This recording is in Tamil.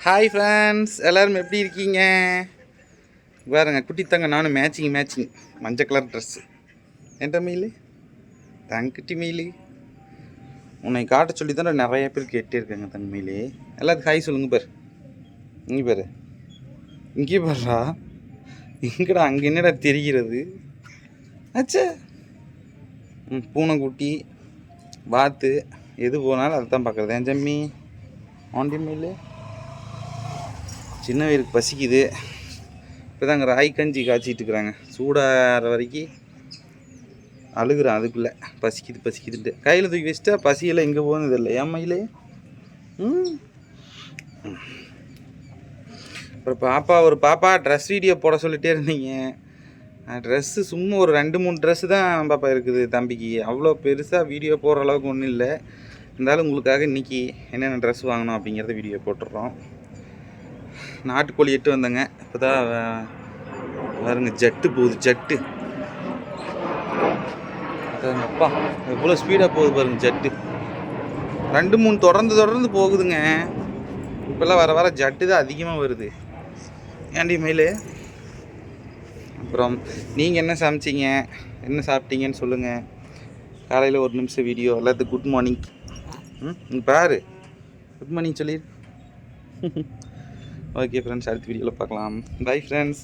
ஹாய் ஃப்ரெண்ட்ஸ் எல்லோரும் எப்படி இருக்கீங்க? பாருங்க குட்டி தங்க நானும் மேட்சிங் மேட்சிங் மஞ்சள் கலர் ட்ரெஸ்ஸு என்ற மீல் தங்குட்டி மீல் உன்னை காட்ட சொல்லி தான் நிறைய பேர் கேட்டிருக்கேங்க தங்க மீல் எல்லாத்துக்கும் ஹாய் சொல்லுங்க பேர். இங்கே பேர். இங்கே பாருடா. இங்கடா அங்கே என்னடா தெரிகிறது? ஆச்சா ம் பூனைக்குட்டி வாத்து எது போனாலும் அதை தான் பார்க்குறது. என் ஜம்மி ஆண்டி மீல் சின்ன வயிறுக்கு பசிக்குது. இப்போ தாங்க ராய் கஞ்சி காய்ச்சிட்டு இருக்கிறாங்க. சூடாகிற வரைக்கும் அழுகுறான் அதுக்குள்ளே. பசிக்குது பசிக்குதுன்ட்டு. கையில் தூக்கி வச்சுட்டா பசியெல்லாம் எங்கே போகணும் இல்லை ஏன் மயிலே? அப்புறம் பாப்பா ஒரு பாப்பா ட்ரெஸ் வீடியோ போட சொல்லிட்டே இருந்தீங்க. ட்ரெஸ்ஸு சும்மா ஒரு ரெண்டு மூணு ட்ரெஸ்ஸு தான் பாப்பா இருக்குது தம்பிக்கு. அவ்வளோ பெருசாக வீடியோ போடுற அளவுக்கு ஒன்றும் இல்லை. இருந்தாலும் உங்களுக்காக இன்றைக்கி என்னென்ன ட்ரெஸ் வாங்கணும் அப்படிங்கிறத வீடியோ போட்டுடுறோம். நாட்டுக்கோழி எட்டு வந்தேங்க. இப்போ தான் பாருங்க ஜட்டு போகுது ஜெட்டு. அப்பா எவ்வளோ ஸ்பீடாக போகுது பாருங்க ஜட்டு. ரெண்டு மூணு தொடர்ந்து தொடர்ந்து போகுதுங்க. இப்போல்லாம் வர வர ஜட்டு தான் அதிகமாக வருது. ஏன்டி மயில்? அப்புறம் நீங்கள் என்ன சமைச்சிங்க? என்ன சாப்பிட்டீங்கன்னு சொல்லுங்கள் காலையில் ஒரு நிமிஷம் வீடியோ எல்லாத்துக்கும் குட் மார்னிங் ம் பாரு. குட் மார்னிங் சொல்லிடு ஓகே ஃப்ரெண்ட்ஸ் அடுத்த வீடியோவில் பார்க்கலாம். Bye friends